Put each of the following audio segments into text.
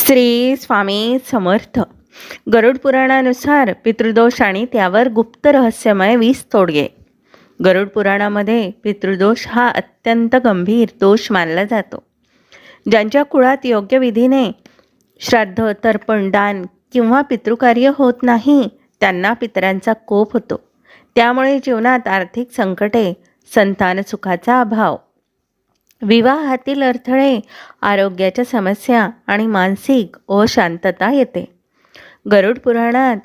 श्री स्वामी समर्थ. गरुड पुराणानुसार पितृदोष आणि त्यावर गुप्त रहस्यमय वीस तोडगे. गरुड पुराणामध्ये पितृदोष हा अत्यंत गंभीर दोष मानला जातो. ज्यांच्या कुळात योग्य विधीने श्राद्ध तर्पण दान किंवा पितृकार्य होत नाही त्यांना पितरांचा कोप होतो. त्यामुळे जीवनात आर्थिक संकटे संतान सुखाचा अभाव विवाहातील अडथळे आरोग्याच्या समस्या आणि मानसिक अशांतता येते. गरुड पुराणात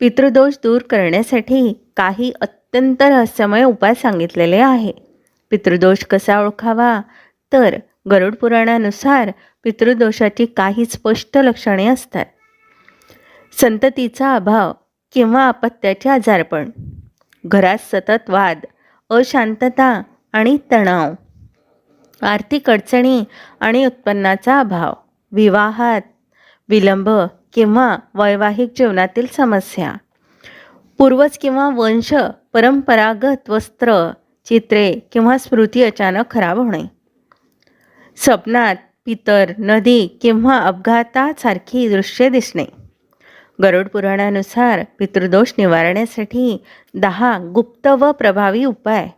पितृदोष दूर करण्यासाठी काही अत्यंत रहस्यमय उपाय सांगितलेले आहे. पितृदोष कसा ओळखावा? तर गरुड पुराणानुसार पितृदोषाची काही स्पष्ट लक्षणे असतात. संततीचा अभाव किंवा अपत्याचे आजारपण घरात सतत वाद अशांतता आणि तणाव आर्थिक अडचणी आणि उत्पन्नाचा अभाव विवाहात विलंब किंवा वैवाहिक जीवनातील समस्या. पूर्वज किंवा वंश परंपरागत वस्त्र चित्रे किंवा स्मृती अचानक खराब होणे. स्वप्नात पितर नदी किंवा अपघातासारखी दृश्ये दिसणे. गरुड पुराणानुसार पितृदोष निवारण्यासाठी दहा गुप्त व प्रभावी उपाय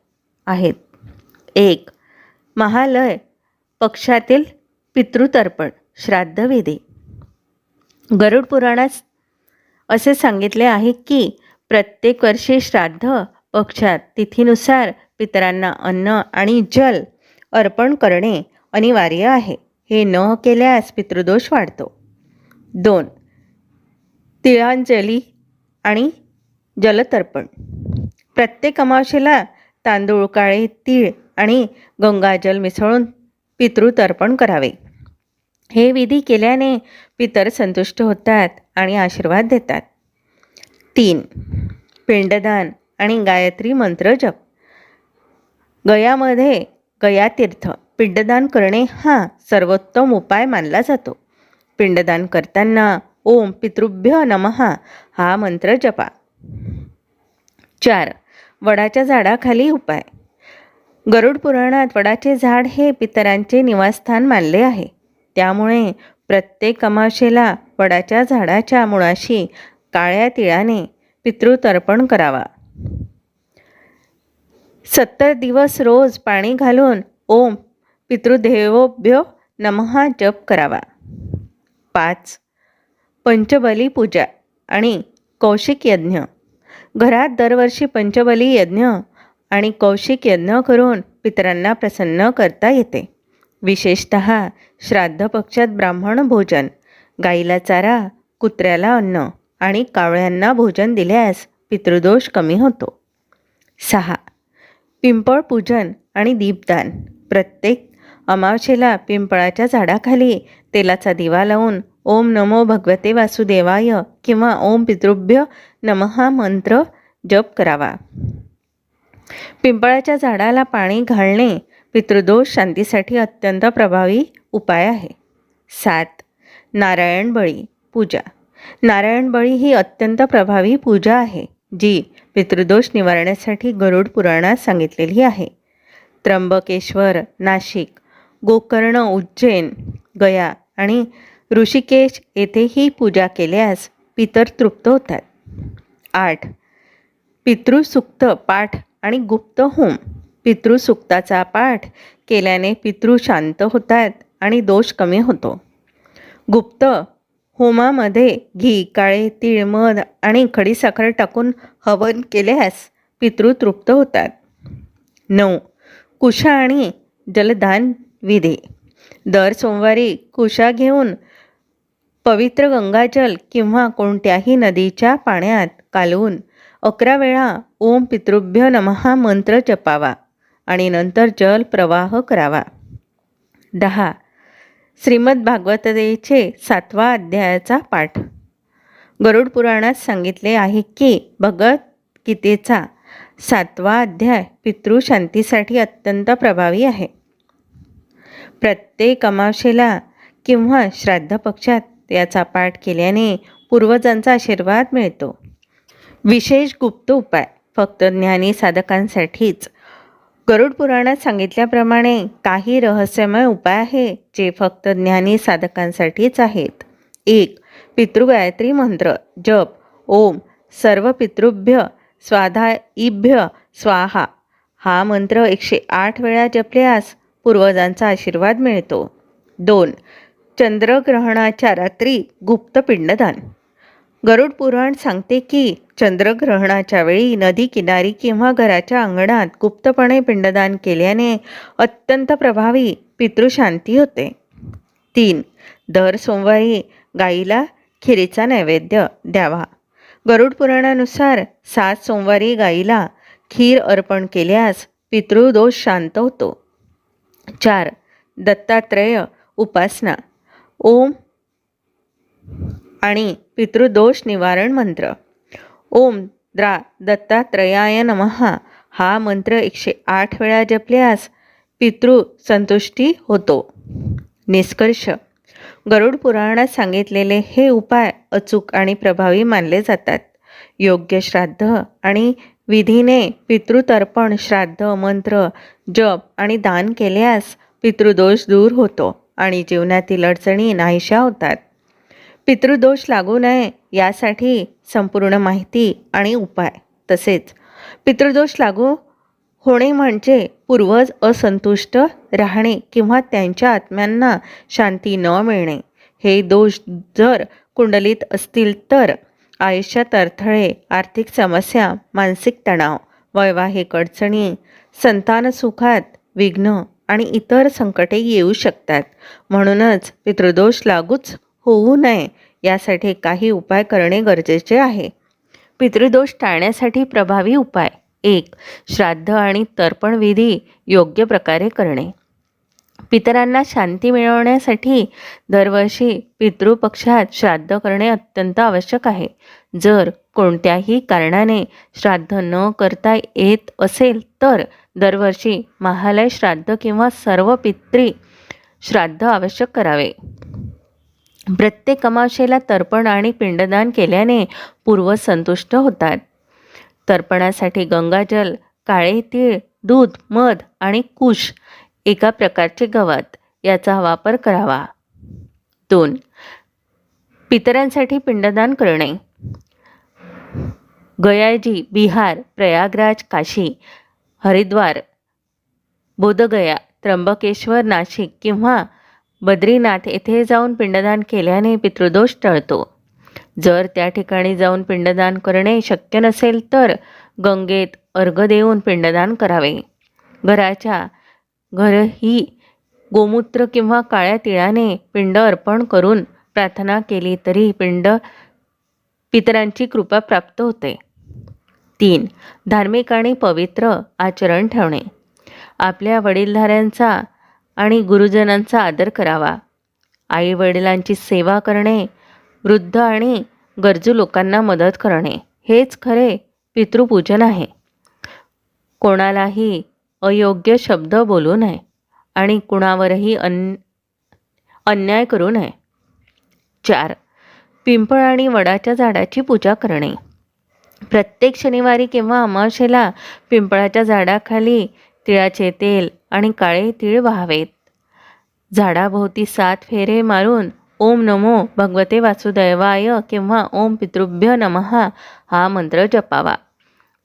आहेत. एक महालय पक्षातील पितृतर्पण श्राद्धविधी गरुड पुराणात असे सांगितले आहे की प्रत्येक वर्षी श्राद्ध पक्षात तिथीनुसार पितरांना अन्न आणि जल अर्पण करणे अनिवार्य आहे. हे न केल्यास पितृदोष वाढतो. दोन तिळांजली आणि जलतर्पण. प्रत्येक अमावशेला तांदूळ काळे तीळ आणि गंगाजल मिसळून पितृतर्पण करावे. हे विधी केल्याने पितर संतुष्ट होतात आणि आशीर्वाद देतात. तीन पिंडदान आणि गायत्री मंत्र जप. गयामध्ये गयातीर्थ पिंडदान करणे हा सर्वोत्तम उपाय मानला जातो. पिंडदान करताना ओम पितृभ्य नमहा हा मंत्र जपा. चार वडाच्या झाडाखाली उपाय. गरुड पुराणात वडाचे झाड हे पितरांचे निवासस्थान मानले आहे. त्यामुळे प्रत्येक अमावशेला वडाच्या झाडाच्या मुळाशी काळ्या तिळाने पितृतर्पण करावा. सत्तर दिवस रोज पाणी घालून ओम पितृदेवोभ्यो नमहा जप करावा. पाच पंचबली पूजा आणि कौशिक यज्ञ. घरात दरवर्षी पंचबली यज्ञ आणि कौशिक यज्ञ करून पितरांना प्रसन्न करता येते. विशेषत श्राद्ध पक्षात ब्राह्मण भोजन गाईला चारा कुत्र्याला अन्न आणि कावळ्यांना भोजन दिल्यास पितृदोष कमी होतो. सहा. पिंपळ पूजन आणि दीपदान. प्रत्येक अमावशेला पिंपळाच्या झाडाखाली तेलाचा दिवा लावून ओम नमो भगवते वासुदेवाय किंवा ओम पितृभ्य नमहा मंत्र जप करावा. पिंपळाच्या झाडाला पाणी घालणे पितृदोष शांतीसाठी अत्यंत प्रभावी उपाय आहे. सात नारायण बळी पूजा. नारायण बळी ही अत्यंत प्रभावी पूजा आहे जी पितृदोष निवारण्यासाठी गरुड पुराणात सांगितलेली आहे. त्र्यंबकेश्वर नाशिक गोकर्ण उज्जैन गया आणि ऋषिकेश येथे ही पूजा केल्यास पितर तृप्त होतात. आठ पितृसुक्त पाठ आणि गुप्त होम पितृसुक्ताचा पाठ केल्याने पितृ शांत होतात आणि दोष कमी होतो. गुप्त होमामध्ये घी काळे तीळ मध आणि खडीसाखर टाकून हवन केल्यास पितृ तृप्त होतात. नऊ. कुशा आणि जलदान विधी. दर सोमवारी कुशा घेऊन पवित्र गंगाजल किंवा कोणत्याही नदीच्या पाण्यात कालवून अकरा वेळा ओम पितृभ्य नमहा मंत्र जपावा आणि नंतर जल प्रवाह करावा. दहा. श्रीमद भागवततेचे सातवा अध्यायाचा पाठ. गरुड पुराणात सांगितले आहे की भगवद्गीतेचा सातवा अध्याय पितृशांतीसाठी अत्यंत प्रभावी आहे. प्रत्येक अमावशेला किंवा श्राद्ध पक्षात याचा पाठ केल्याने पूर्वजांचा आशीर्वाद मिळतो. विशेष गुप्त उपाय. फक्त ज्ञानी साधकांसाठीच. गरुड पुराणात सांगितल्याप्रमाणे काही रहस्यमय उपाय आहे जे फक्त ज्ञानी साधकांसाठीच आहेत. एक पितृगायत्री मंत्र जप ओम सर्व पितृभ्य स्वाधाइभ्य स्वाहा. हा मंत्र एकशे आठ वेळा जपल्यास पूर्वजांचा आशीर्वाद मिळतो. दोन चंद्रग्रहणाच्या रात्री गुप्त पिंडदान. गरुड पुराण सांगते की चंद्रग्रहणाच्या वेळी नदी किनारी किंवा घराच्या अंगणात गुप्तपणे पिंडदान केल्याने अत्यंत प्रभावी पितृशांती होते. तीन दर सोमवारी गाईला खिरीचा नैवेद्य द्यावा. गरुड पुराणानुसार सात सोमवारी गाईला खीर अर्पण केल्यास पितृदोष शांत होतो. चार दत्तात्रेय उपासना. ओम आणि पितृदोष निवारण मंत्र. ओम द्रा दत्तात्रयाय नमः. हा मंत्र एकशे आठ वेळा जपल्यास पितृ संतुष्टी होतो. निष्कर्ष. गरुड पुराणात सांगितलेले हे उपाय अचूक आणि प्रभावी मानले जातात. योग्य श्राद्ध आणि विधीने पितृतर्पण श्राद्ध मंत्र जप आणि दान केल्यास पितृदोष दूर होतो आणि जीवनातील अडचणी नाहीशा होतात. पितृदोष लागू नये यासाठी संपूर्ण माहिती आणि उपाय. तसेच पितृदोष लागू होणे म्हणजे पूर्वज असंतुष्ट राहणे किंवा त्यांच्या आत्म्यांना शांती न मिळणे. हे दोष जर कुंडलीत असतील तर आयुष्यात अडथळे आर्थिक समस्या मानसिक तणाव वैवाहिक अडचणी संतान सुखात विघ्न आणि इतर संकटे येऊ शकतात. म्हणूनच पितृदोष लागूच होऊ नये यासाठी काही उपाय करणे गरजेचे आहे. पितृदोष टाळण्यासाठी प्रभावी उपाय. एक श्राद्ध आणि तर्पणविधी योग्य प्रकारे करणे. पितरांना शांती मिळवण्यासाठी दरवर्षी पितृपक्षात श्राद्ध करणे अत्यंत आवश्यक आहे. जर कोणत्याही कारणाने श्राद्ध न करता येत असेल तर दरवर्षी महालय श्राद्ध किंवा सर्व पित्री श्राद्ध आवश्यक करावे. प्रत्येक अमावशेला तर्पण आणि पिंडदान केल्याने पूर्व संतुष्ट होतात. तर्पणासाठी गंगाजल काळे तीळ दूध मध आणि कुश एका प्रकारचे गवत याचा वापर करावा. दोन पितरांसाठी पिंडदान करणे. गयाजी बिहार प्रयागराज काशी हरिद्वार बोधगया त्र्यंबकेश्वर नाशिक किंवा बद्रीनाथ येथे जाऊन पिंडदान केल्याने पितृदोष टळतो. जर त्या ठिकाणी जाऊन पिंडदान करणे शक्य नसेल तर गंगेत अर्घ देऊन पिंडदान करावे. घराच्या घरही गोमूत्र किंवा काळ्या तिळाने पिंड अर्पण करून प्रार्थना केली तरी पिंड पितरांची कृपा प्राप्त होते. तीन धार्मिक आणि पवित्र आचरण ठेवणे. आपल्या वडीलधाऱ्यांचा आणि गुरुजनांचा आदर करावा. आई वडिलांची सेवा करणे वृद्ध आणि गरजू लोकांना मदत करणे हेच खरे पितृपूजन आहे. कोणालाही अयोग्य शब्द बोलू नये आणि कुणावरही अन अन्याय करू नये. चार पिंपळ आणि वडाच्या झाडाची पूजा करणे. प्रत्येक शनिवारी किंवा अमावशेला पिंपळाच्या झाडाखाली तिळाचे तेल आणि काळे तीळ व्हावेत. झाडाभोवती सात फेरे मारून ओम नमो भगवते वासुदैवाय किंवा ओम पितृभ्य नमहा हा मंत्र जपावा.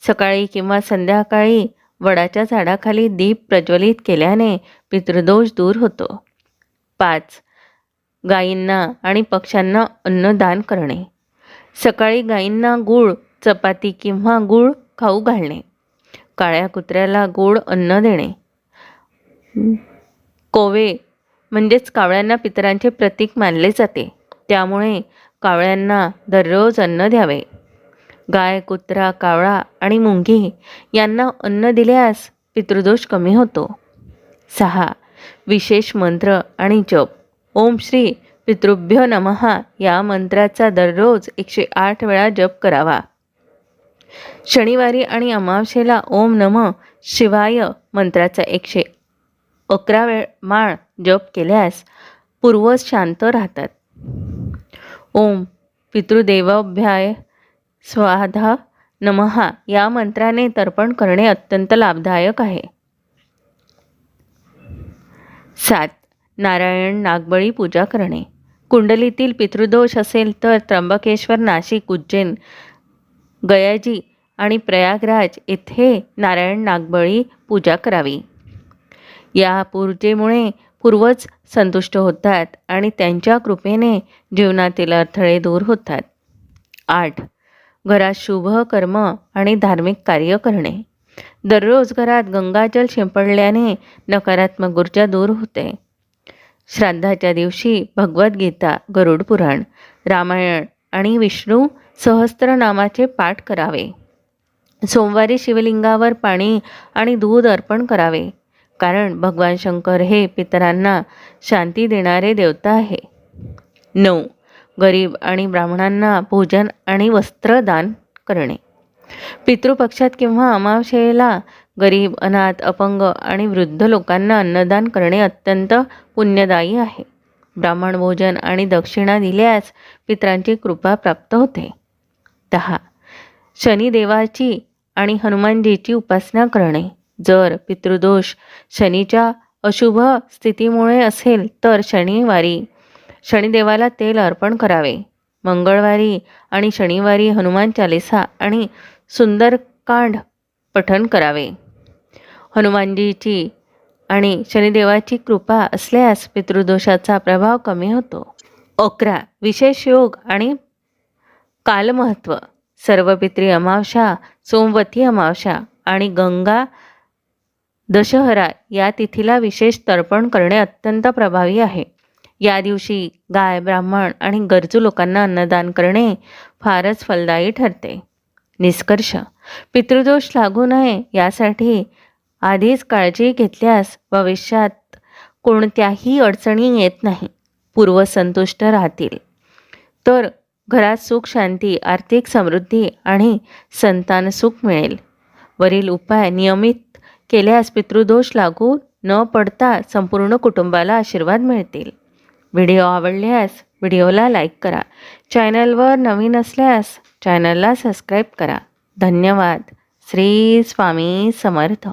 सकाळी किंवा संध्याकाळी वडाच्या झाडाखाली दीप प्रज्वलित केल्याने पितृदोष दूर होतो. पाच. गायींना आणि पक्ष्यांना अन्नदान करणे. सकाळी गायींना गूळ चपाती किंवा गूळ खाऊ घालणे. काळ्या कुत्र्याला गोड अन्न देणे. कोवे म्हणजेच कावळ्यांना पितरांचे प्रतीक मानले जाते. त्यामुळे कावळ्यांना दररोज अन्न द्यावे. गाय कुत्रा कावळा आणि मुंगी यांना अन्न दिल्यास पितृदोष कमी होतो. सहा. विशेष मंत्र आणि जप. ओम श्री पितृभ्य नमहा या मंत्राचा दररोज एकशे आठ वेळा जप करावा. शनिवारी आणि अमावशेला ओम नम शिवाय मंत्राचा एकशे अकरा वेळ माळ जप केल्यास पूर्वज शांत राहतात. ओम पितृदेवाभ्याय स्वाधा नमहा या मंत्राने तर्पण करणे अत्यंत लाभदायक आहे. सात. नारायण नागबळी पूजा करणे. कुंडलीतील पितृदोष असेल तर त्र्यंबकेश्वर नाशिक उज्जैन गयाजी आणि प्रयागराज येथे नारायण नागबळी पूजा करावी. या पूर्जेमुळे पूर्वज संतुष्ट होतात आणि त्यांच्या कृपेने जीवनातील अडथळे दूर होतात. आठ. घरात शुभ कर्म आणि धार्मिक कार्य करणे. दररोज घरात गंगाजल शिंपडल्याने नकारात्मक ऊर्जा दूर होते. श्राद्धाच्या दिवशी भगवद्गीता गरुड पुराण रामायण आणि विष्णू सहस्त्रनामाचे पाठ करावे. सोमवारी शिवलिंगावर पाणी आणि दूध अर्पण करावे. कारण भगवान शंकर हे पितरांना शांती देणारे देवता आहे. नऊ. गरीब आणि ब्राह्मणांना भोजन आणि वस्त्रदान करणे. पितृपक्षात किंवा अमावशेला गरीब अनाथ अपंग आणि वृद्ध लोकांना अन्नदान करणे अत्यंत पुण्यदायी आहे. ब्राह्मण भोजन आणि दक्षिणा दिल्यास पितरांची कृपा प्राप्त होते. दहा. शनिदेवाची आणि हनुमानजीची उपासना करणे. जर पितृदोष शनीच्या अशुभ स्थितीमुळे असेल तर शनिवारी शनिदेवाला तेल अर्पण करावे. मंगळवारी आणि शनिवारी हनुमान चालिसा आणि सुंदरकांड पठण करावे. हनुमानजीची आणि शनिदेवाची कृपा असल्यास पितृदोषाचा प्रभाव कमी होतो. अकरा. विशेष योग आणि कालमहत्व. सर्व पित्री अमावशा सोमवती अमावशा आणि गंगा दशहरा या तिथीला विशेष तर्पण करणे अत्यंत प्रभावी आहे. या दिवशी गाय ब्राह्मण आणि गरजू लोकांना अन्नदान करणे फारच फलदायी ठरते. निष्कर्ष पितृदोष लागू नये यासाठी आधीच काळजी घेतल्यास भविष्यात कोणत्याही अडचणी येत नाही पूर्वसंतुष्ट राहतील. तर घरात सुख शांती आर्थिक समृद्धी आणि संतान सुख मिळेल. वरील उपाय नियमित केल्यास पितृदोष लागू न पडता संपूर्ण कुटुंबाला आशीर्वाद मिळतील. व्हिडिओ आवडल्यास व्हिडिओला लाईक करा. चॅनलवर नवीन असल्यास चॅनलला सबस्क्राईब करा. धन्यवाद. श्री स्वामी समर्थ.